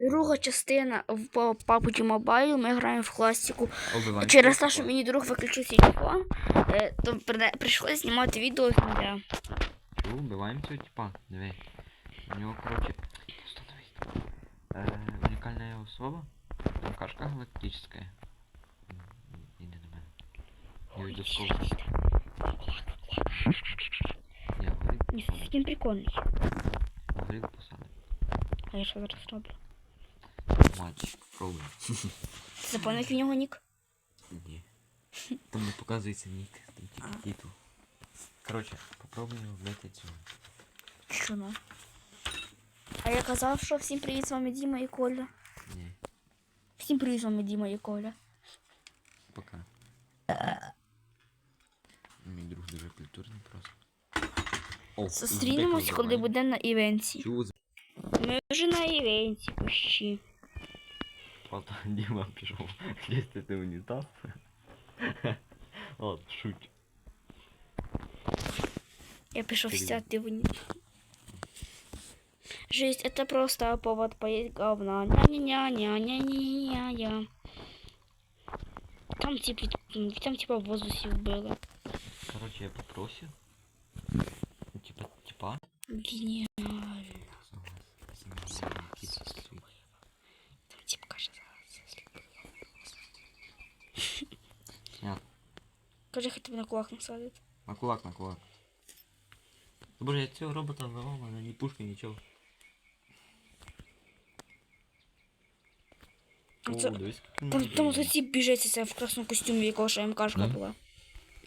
Друга частина в PUBG Mobile, ми граємо в класику. Убиваємо. Через те, що мені друг виключив телефон, е, то прийшлось знімати відео з нуля. Убиваємо цього типа? Диви. У нього, короче, установить. Э, уникальная особа. МКшка галактическая. Іди до мене. Я йду. Я Ні, скін прикольний. горик посадив. А я що зараз роблю? Матч, пробуй. Ти запам'ятав, як в нього нік? Ні. Там не показується нік, там тільки титул. Короче, попробуємо вбити цього. Що ну? А я казав, що всім привіт, з вами Діма і Коля. Ні, Всім привіт, з вами Діма і Коля. пока. Мій друг дуже культурний просто. О, Зустрінемось, коли буде на івенті. Ми вже на івенті почти. Просто Діма пішов чистити унітаз. От, шуть. Я пішов Привіт. сяти в ні. Жизнь это просто повод поесть говна. Ня-ня-ня-ня-ня-ня-ня. Там типа, там типа в воздухе вбили. Короче, я попросив. Ну, Типа, типа. Геніально. кулак насадить. На кулак, на кулак. Та Боже, я цього робота взорвав, мене ні пушки, нічого. А це- дивись, скільки Там, мене там є. ото тип біжить це в красному костюмі, якого ще МКшка Да? була.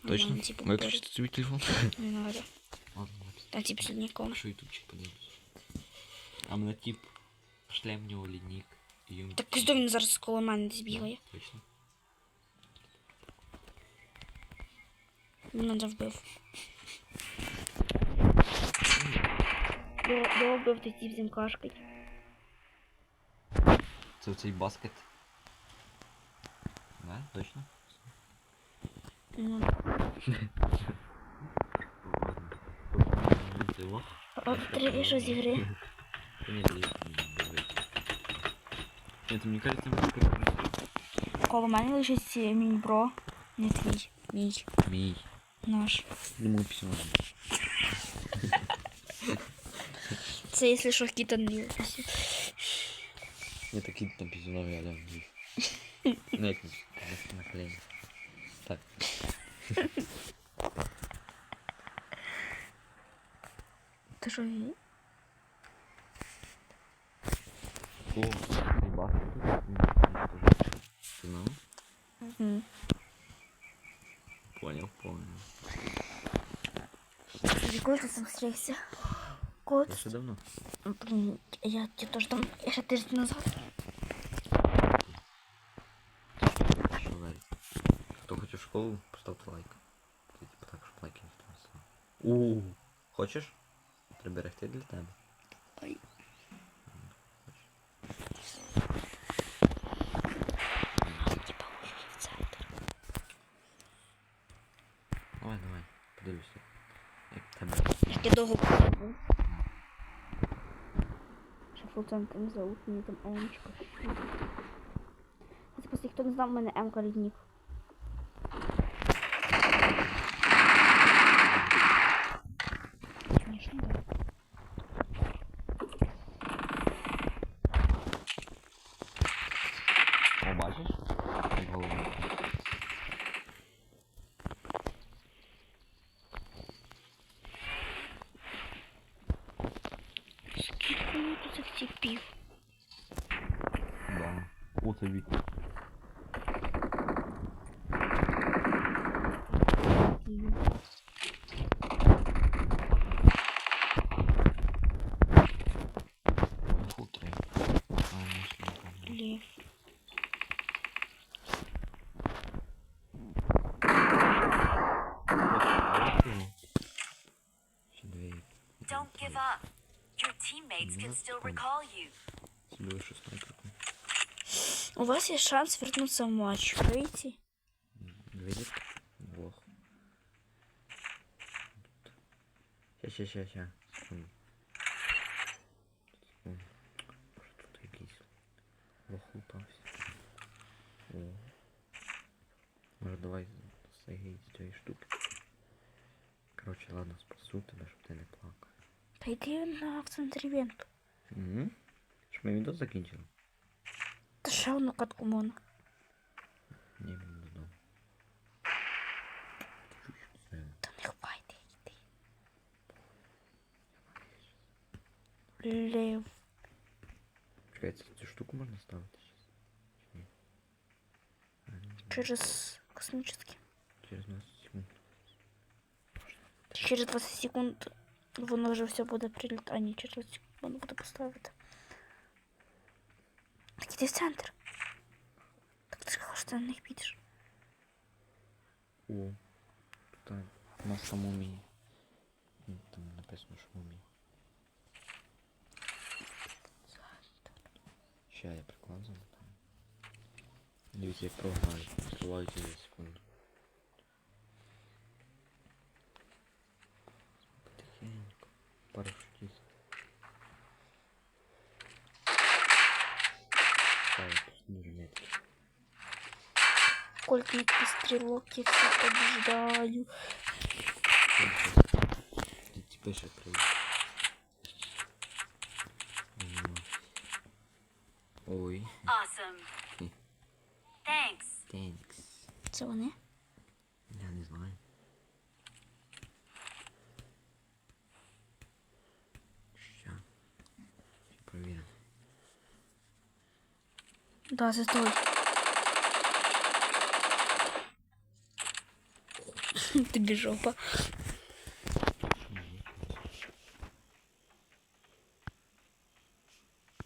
Точно? Ну, типу, Виключити собі телефон? Не надо. Ладно, ладно. Там тип сильняком. Що ютубчик подивлюсь. А мене тип шлем в нього лінік. і йому- Так ось він зараз коло мене десь бігає. Точно. Мене завбив. Я вбив той тип з МКшкою. Це цей баскет. Да, точно? Ну, Це лох. о, Три що з ігри. Та ні, ні, ні, ні. Ні, то мені кажеться, ми так Коло мене лежить е, мій бро. Не твій. Мій. Мій. Наш. Думаю, письмо. Це якщо що кіта не лежить. Я такий там пізюновий, я дам. Ну, як на- на колені. Так. Ти що її? О, Поняв, поняв. Коли ти там стригся? Коли Я ти... ще давно. Блін, я тебе теж там... Я ще тиждень назад. Що далі? Хто хоче в школу, поставте лайк. Це типу так, щоб лайки ніхто не ставив. У, Хочеш? Треба берегти для тебе. дивлюся. Як тебе. Ще довго походу. Шафлтанка не зовут, мені там Емочка. Хто не знав, у мене Емка ріднік. Типів? Да. О, це вік. У вас есть шанс вернуться в матч. Выйти? Видиш? Блох. Ща, ща, ща, ща. Секунду. Секунду. Боже, тут якийсь Лутався. О. Може давай сагей з цієї штуки. Короче, ладно, спасу тебе, щоб ти не плакав. Та йди на в центрі івенту. Угу. Що ми відео закінчили? Та ще одну катку можна. Ні, мені додому. Чуть-чуть все. Та не хвайте, йди. Лев. Чекай, це цю штуку можна ставити щас? Чи ні? А, ні, ні. Через космический. Через 20 секунд. Через 20 секунд воно вже все буде прилітати. А ні, через 20 секунд воно буде поставити. Так іди в центр. Так ти сказала, що ти на них підеш. О, тут а, на самому Там написано, що мумі. Ща я приклад замотаю. Дивіться, як програють. Відкривають за секунду. Потихеньку. Парашутист. Сколько меткий стрелок, я все побеждаю. Пише прийде. Ой, Awesome. Thanks. тенкс. Це вони? Я не знаю. Ще провіримо. Да, це той. Тобі жопа.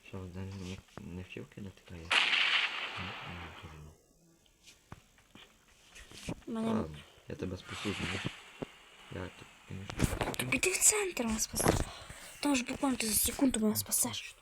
Що, Ден не, не вчив кидати кає? Мене... Ладно, я тебе спасу, знаєш. Я тут, конечно, Іди в центр нас спасти. Там ж буквально ти за секунду мене спасеш.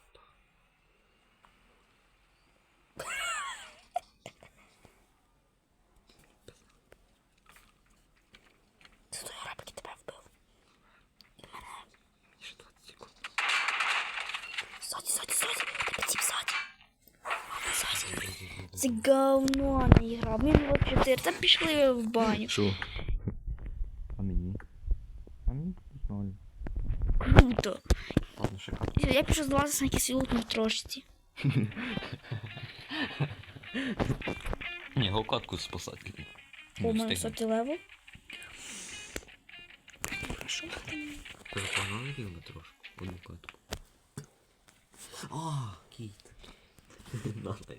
Це говно не гра. Він вот 4. Та пішли в баню. Що? А мені? А мені ноль. Круто. Ладно, шикарно. Я пішов здаватися на якийсь лут на трошці. Ні, гокатку спасати. О, мене високий левел. Хорошо. Ти погнали рівно трошку, по гокатку. О, кіт. Надо.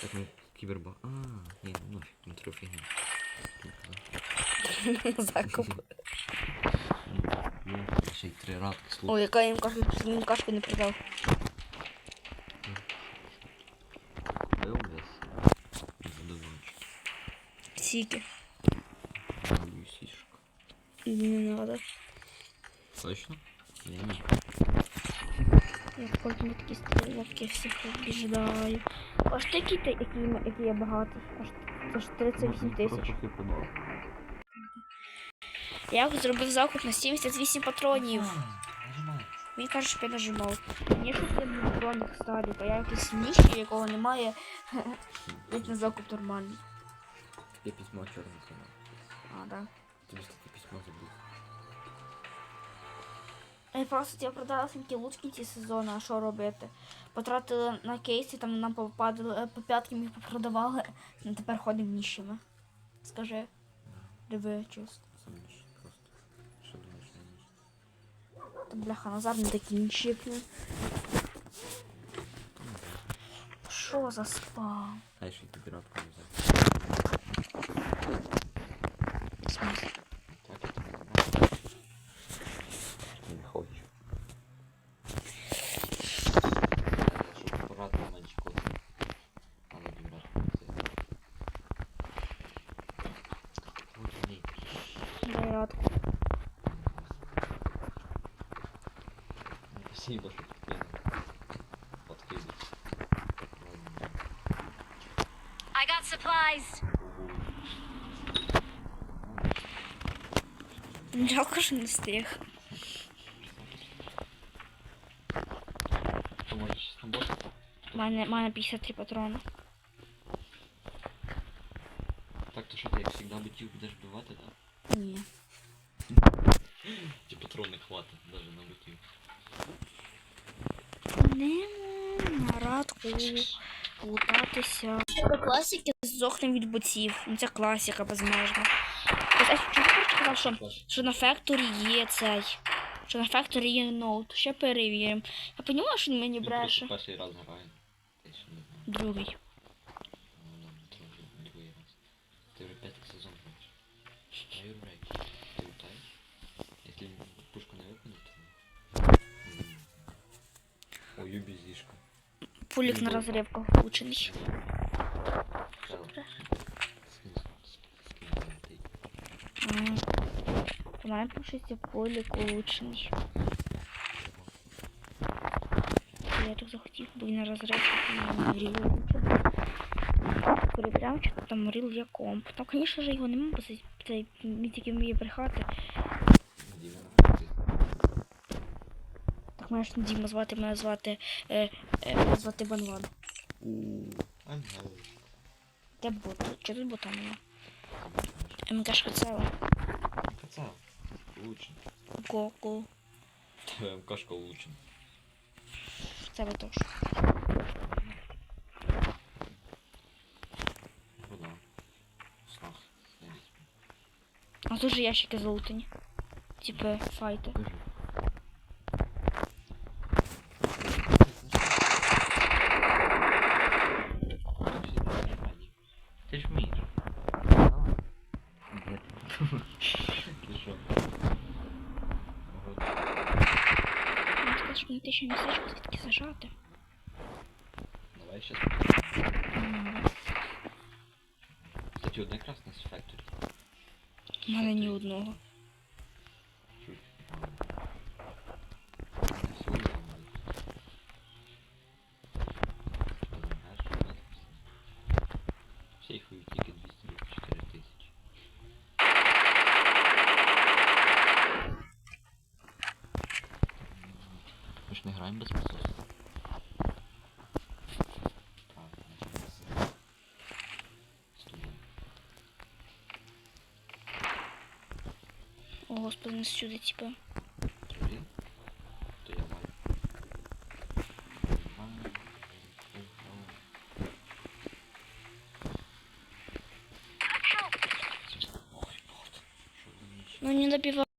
Так ми кіберба. А, ні, ну нафіг, ну трохи фігня. Закуп. Є, ще й три радки слухай. Ой, яка їм кашка, їм кашку не продав. Купив весь. Задовольчик. Сіки. Мою сішку. Не надо. Точно? Ні, ні. Я потім такі стрілки всіх побіждаю. Аж такі, ти, які, які я багатий. Аж це ж 38 тисяч. Я зробив закуп на 78 патронів. Він каже, щоб я нажимав. Мені щось я був бронік Сталік, а я якийсь ніщий, якого немає. Ведь на закуп нормальний. Таке письмо чорне канал. А, да. Тобі ж таке письмо забув. Я просто я продала самі лут в кінці сезону, а що робити? Потратили на кейси, там нам попадали по п'ятки ми попродавали, ну тепер ходимо ніщими. Скажи. Диви, чисто. Сам ніж просто. Що думаєш на? Та бляха, Назар не такий нічіпний. Що за спам? Хай ще й не взяти. Спасибо, що підкинув. Подкидуй. I got supplies. Жалко, що не встиг. Ти можеш з тобою? У мене, у мене 53 патрони. Так, то що ти як завжди бутів будеш вбивати, так? Ні. Ті патрони хватить, навіть на бутів. Не на радку лутатися. Класики зохне від боців. Ну це класика безмежна. Чому сказав, що, що на факторі є цей? Що на факторі є ноут. Ще перевіримо. Я розумію, що він мені бреше. перший раз грає. Другий. Пулік на розривках влучений. У мене шесті пулік влучений. Я так захотів, бо він на на ріл влучив. Перевіряв, там ріл є комп. Там, звісно ж, його немає, бо це, це тільки вміє брехати. Так маєш Діма звати, мене звати, е, е, мене звати Банван. Ангел. Де бот? Чи тут бота нема? МКшка ціла. Кацав. Лучше. Гоку. Тебе МКшка лучше. В тебе теж. Вода. Снах. А тут же ящики залутані. Типа файти. Кажи. на те, що містечко звідки зажати. Давай щас. М, Кстати, одне красне з Factory. У мене ні одного. З тобою. О, господи, не сюди, типа. Тобі? То я маю. Ну не добивай.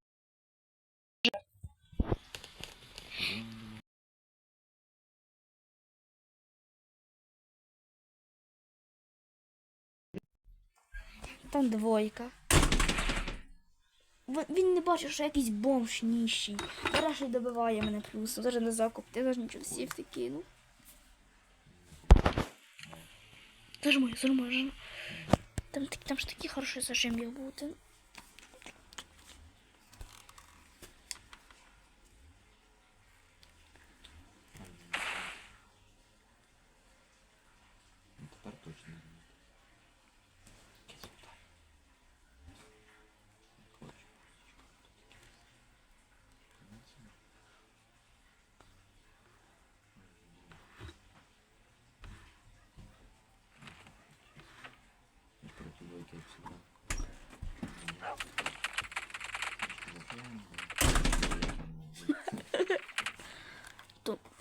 Там двойка. Він не бачив, що якийсь бомж ніщий. Зараз добиває мене плюс. Даже на закуп. я навіть нічого всіх ти кинув. Зажимай, зажимай, зажимай. Там, там ж такий хороший зажим міг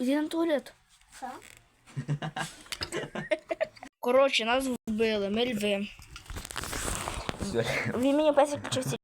іди на туалет. Коротше, нас вбили, ми льви. Він мені песик почався